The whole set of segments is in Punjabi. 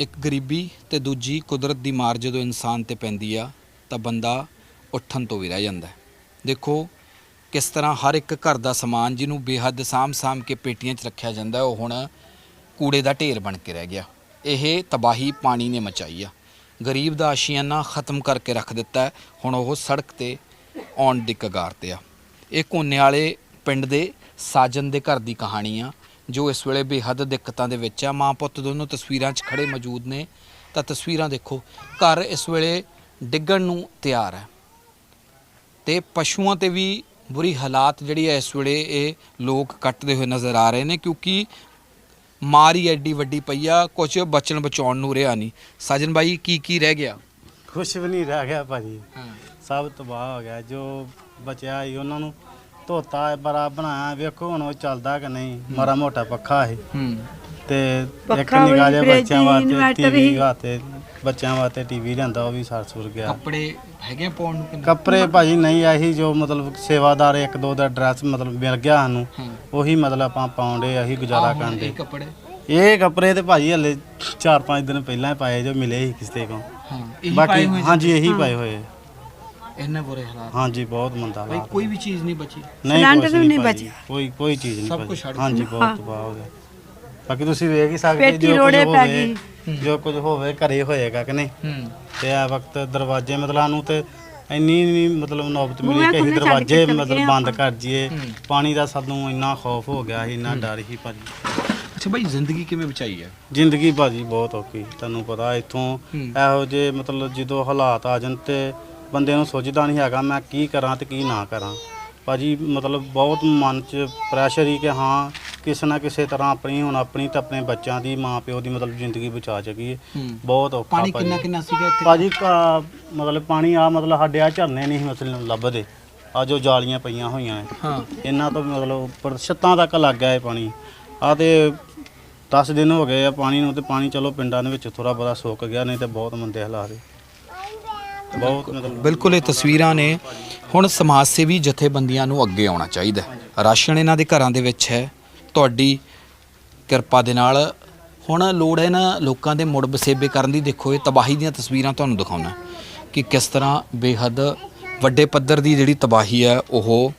ਇੱਕ ਗਰੀਬੀ ਤੇ ਦੂਜੀ ਕੁਦਰਤ ਦੀ ਮਾਰ ਜਦੋਂ ਇਨਸਾਨ ਤੇ ਪੈਂਦੀ ਆ, ਤਾਂ ਬੰਦਾ ਉੱਠਣ ਤੋਂ ਵੀ ਰਹਿ ਜਾਂਦਾ ਦੇਖੋ, ਕਿਸ ਤਰ੍ਹਾਂ ਹਰ ਇੱਕ ਘਰ ਦਾ ਸਮਾਨ ਜਿਹਨੂੰ ਬੇਹੱਦ ਸਾਂਭ-ਸਾਂਭ ਕੇ ਪੇਟੀਆਂ 'ਚ ਰੱਖਿਆ ਜਾਂਦਾ, ਉਹ ਹੁਣ ਕੂੜੇ ਦਾ ਢੇਰ ਬਣ ਕੇ ਰਹਿ ਗਿਆ। ਇਹ ਤਬਾਹੀ ਪਾਣੀ ਨੇ ਮਚਾਈ ਆ। ਗਰੀਬ ਦਾ ਆਸ਼ੀਆਨਾ ਖਤਮ ਕਰਕੇ ਰੱਖ ਦਿੱਤਾ ਹੁਣ ਉਹ ਸੜਕ ਤੇ ਆਉਣ ਦੀ ਕਗਾਰ ਤੇ ਆ। ਇਹ ਕੋਨੇ ਵਾਲੇ ਪਿੰਡ ਦੇ ਸਾਜਨ ਦੇ ਘਰ ਦੀ ਕਹਾਣੀ ਆ। ਜੋ ਇਸ ਵੇਲੇ ਬੇਹੱਦ ਦਿੱਕਤਾਂ ਦੇ ਵਿੱਚ ਆ। ਮਾਂ ਪੁੱਤ ਦੋਨੋਂ ਤਸਵੀਰਾਂ 'ਚ ਖੜੇ ਮੌਜੂਦ ਨੇ। ਤਾਂ ਤਸਵੀਰਾਂ ਦੇਖੋ ਘਰ ਇਸ ਵੇਲੇ ਡਿੱਗਣ ਨੂੰ ਤਿਆਰ ਹੈ। ਤੇ ਪਸ਼ੂਆਂ ਤੇ ਵੀ ਬੁਰੀ ਹਾਲਾਤ ਜਿਹੜੀ ਹੈ ਇਸ ਵੇਲੇ ਇਹ ਲੋਕ ਕੱਟਦੇ ਹੋਏ ਨਜ਼ਰ ਆ ਰਹੇ ਨੇ ਕਿਉਂਕਿ ਮਾਰੀ ਐਡੀ ਵੱਡੀ ਪਈ ਆ ਕੁਝ ਬਚਣ ਬਚਾਉਣ ਨੂੰ ਰਿਹਾ ਨਹੀਂ। ਸਾਜਨ ਬਾਈ ਕੀ ਕੀ ਰਹਿ ਗਿਆ? ਕੁਛ ਵੀ ਨਹੀਂ ਰਹਿ ਗਿਆ ਭਾਜੀ। ਹਾਂ। ਸਭ ਤਬਾਹ ਹੋ ਗਿਆ। ਜੋ ਬਚਿਆ ਸੀ ਉਹਨਾਂ ਨੂੰ ਧੋਤਾ ਬਰਾ ਬਣਾਇਆ ਵੇਖੋ ਹੁਣ ਉਹ ਚੱਲਦਾ ਕਿ ਨਹੀਂ। ਮਾਰਾ ਮੋਟਾ ਪੱਖਾ ਹੈ ਹੂੰ। ਤੇ ਇੱਕ ਪੱਖਾ ਵੀ, ਨਿਗਾਹ ਜਿਹਾ ਫਰਿੱਜ, ਬੱਚਿਆਂ ਵਾਸਤੇ ਇਨਵਰਟਰ ਟੀਵੀ ਹੀ। ਵਾਸਤੇ ਬੱਚਿਆਂ ਵਾਸਤੇ ਟੀਵੀ ਲਿਆਂਦਾ ਉਹ ਵੀ ਸੜ ਸੁਰ ਗਿਆ। ਕੱਪੜੇ ਹੈਗੇ ਪਾਉਣ ਨੂੰ ਕਿੰਨੇ? ਕੱਪੜੇ ਭਾਜੀ ਨਹੀਂ ਆਹੀ ਜੋ ਮਤਲਬ ਸੇਵਾਦਾਰ ਇੱਕ ਦੋ ਦਾ ਡਰੈਸ ਮਤਲਬ ਮਿਲ ਗਿਆ ਸਾਨੂੰ ਹਾਂ। ਉਹੀ ਮਤਲਬ ਆਪਾਂ ਪਾਉਂਦੇ ਆਹੀ ਗੁਜ਼ਾਰਾ ਆਹ ਹੁਣ ਕਰਦੇ। ਇਹ ਕੱਪੜੇ? ਇਹ ਕੱਪੜੇ ਤੇ ਭਾਜੀ ਹਲੇ 4-5 ਦਿਨ ਪਹਿਲਾਂ ਹੀ ਪਾਏ ਜੋ ਮਿਲੇ ਸੀ ਕਿਸੇ ਕੋਲ। ਹਾਂ ਇਹੀ ਬਾਕੀ ਪਾਏ ਹੋਏ ਹਾਂਜੀ ਇਹੀ ਪਾਏ ਹੋਏ ਇੰਨੇ ਬੁਰੇ ਹਾਲਾਤ ਹਾਂਜੀ ਬਹੁਤ ਮੰਦਾ ਬਾਈ ਹਾਲਾਤ ਕੋਈ ਵੀ ਚੀਜ਼ ਨਹੀਂ ਬਚੀ ਨਹੀਂ ਸਿਲੰਡਰ ਕੁਛ ਵੀ ਨਹੀਂ ਭਾਜੀ, ਬਚਿਆ। ਕੋਈ ਕੋਈ ਚੀਜ਼ ਨਹੀਂ ਸਭ ਭਾਜੀ। ਕੁਛ ਛੱਡ ਹਾਂਜੀ ਦਿੱਤਾ। ਬਹੁਤ ਤਬਾਹ ਹੋ ਗਿਆ ਬਾਕੀ ਤੁਸੀਂ ਵੇਖ ਹੀ ਸਕਦੇ ਪੇਟੀ ਜੋ ਕੁਝ ਰੋੜੇ ਪੈ ਹੋਵੇ ਜੋ ਕੁਝ ਹੋਵੇ ਘਰੇ ਹੋਏਗਾ ਕਿ ਨਹੀਂ ਹੂੰ ਤੇ ਆ ਵਕਤ ਦਰਵਾਜ਼ੇ ਮਤਲਬ ਨੂੰ ਤੇ ਇੰਨੀ ਵੀ ਮਤਲਬ ਨੌਬਤ ਮਿਲੀ ਬੂਹੇ ਕਿ ਅਸੀਂ ਖੁੱਲ੍ਹੇ ਛੱਡ ਦਰਵਾਜ਼ੇ ਚੱਲ ਮਤਲਬ ਗਏ ਬੰਦ। ਕਰ ਜੀਏ। ਪਾਣੀ ਦਾ ਸਾਨੂੰ ਇੰਨਾ ਖੌਫ ਹੋ ਗਿਆ ਸੀ ਇੰਨਾ ਡਰ ਸੀ ਭਾਜੀ ਅੱਛਾ ਬਾਈ ਜ਼ਿੰਦਗੀ ਕਿਵੇਂ ਬਚਾਈ ਹੈ ਜ਼ਿੰਦਗੀ ਭਾਜੀ ਬਹੁਤ ਔਖੀ ਤੁਹਾਨੂੰ ਪਤਾ ਇੱਥੋਂ ਹੂੰ। ਇਹੋ ਜੇ ਮਤਲਬ ਜਦੋਂ ਹਾਲਾਤ ਆ ਜਾਣ ਤੇ ਬੰਦੇ ਨੂੰ ਸੋਚਦਾ ਨਹੀਂ ਹੈਗਾ ਮੈਂ ਕੀ ਕਰਾਂ ਤੇ ਕੀ ਨਾ ਕਰਾਂ। ਭਾਜੀ ਮਤਲਬ ਬਹੁਤ ਮਨ 'ਚ ਪ੍ਰੈਸ਼ਰ ਹੀ ਕਿ ਹਾਂ ਕਿਸੇ ਨਾ ਕਿਸੇ ਤਰ੍ਹਾਂ ਆਪਣੀ ਹੁਣ ਆਪਣੀ ਤੇ ਆਪਣੇ ਬੱਚਿਆਂ ਦੀ ਮਾਂ ਪਿਓ ਦੀ ਮਤਲਬ ਜ਼ਿੰਦਗੀ ਬਚਾ ਸਕੀਏ। ਹੂੰ। ਬਹੁਤ ਔਖਾ ਪਾਣੀ ਕਿੰਨਾ ਕਿੰਨਾ ਸੀਗਾ ਇੱਥੇ? ਭਾਜੀ ਕਾ- ਮਤਲਬ ਪਾਣੀ ਆ ਮਤਲਬ ਸਾਡੇ ਆ ਝਰਨੇ ਨਹੀਂ ਮਤਲਬ ਲੱਭਦੇ। ਆ ਜੋ ਜਾਲੀਆਂ ਪਈਆਂ ਹੋਈਆਂ ਐ ਹਾਂ। ਇਹਨਾਂ ਤੋਂ ਮਤਲਬ ਉੱਪਰ ਛੱਤਾਂ ਤੱਕ ਲੱਗ ਗਿਆ ਇਹ ਪਾਣੀ। ਆ ਤੇ 10 ਦਿਨ ਹੋ ਗਏ ਆ ਪਾਣੀ ਨੂੰ ਤੇ ਪਾਣੀ ਚਲੋ ਪਿੰਡਾਂ ਦੇ ਵਿੱਚ ਥੋੜਾ ਬਹੁਤਾ ਸੁੱਕ ਗਿਆ ਨਹੀਂ ਤੇ ਬਹੁਤ ਮੰਦੇ ਹਾਲਾਤ ਸੀ। ਬਹੁਤ ਮਤਲਬ ਬਿਲਕੁਲ ਇਹ ਤਸਵੀਰਾਂ ਨੇ ਹੁਣ ਸਮਾਜ ਸੇਵੀ ਜਥੇਬੰਦੀਆਂ ਨੂੰ ਅੱਗੇ ਆਉਣਾ ਚਾਹੀਦਾ ਹੈ। ਰਾਸ਼ਨ ਇਹਨਾਂ ਦੇ ਘਰਾਂ ਦੇ ਵਿੱਚ ਹੈ। ਤੁਹਾਡੀ ਕਿਰਪਾ ਦੇ ਨਾਲ ਹੁਣ ਲੋੜ ਹੈ ਨਾ ਲੋਕਾਂ ਦੇ ਮੁੜ ਬਸੇਬੇ ਕਰਨ ਦੀ। ਦੇਖੋ, ਇਹ ਤਬਾਹੀ ਦੀਆਂ ਤਸਵੀਰਾਂ ਤੁਹਾਨੂੰ ਦਿਖਾਉਣਾ ਕਿ ਕਿਸ ਤਰ੍ਹਾਂ ਬੇਹੱਦ ਵੱਡੇ ਪੱਧਰ ਦੀ ਜਿਹੜੀ ਤਬਾਹੀ ਹੈ, ਉਹ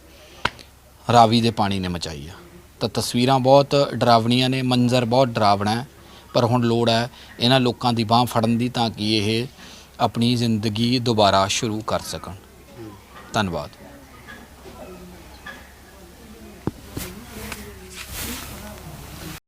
ਰਾਵੀ ਦੇ ਪਾਣੀ ਨੇ ਮਚਾਈ ਆ। ਤਾਂ ਤਸਵੀਰਾਂ ਬਹੁਤ ਡਰਾਵਣੀਆਂ ਨੇ, ਮੰਜ਼ਰ ਬਹੁਤ ਡਰਾਵਣਾ ਹੈ, ਪਰ ਹੁਣ ਲੋੜ ਹੈ ਇਹਨਾਂ ਲੋਕਾਂ ਦੀ ਬਾਹ ਫੜਨ ਦੀ ਤਾਂ ਕਿ ਇਹ ਆਪਣੀ ਜ਼ਿੰਦਗੀ ਦੁਬਾਰਾ ਸ਼ੁਰੂ ਕਰ ਸਕਣ। ਧੰਨਵਾਦ।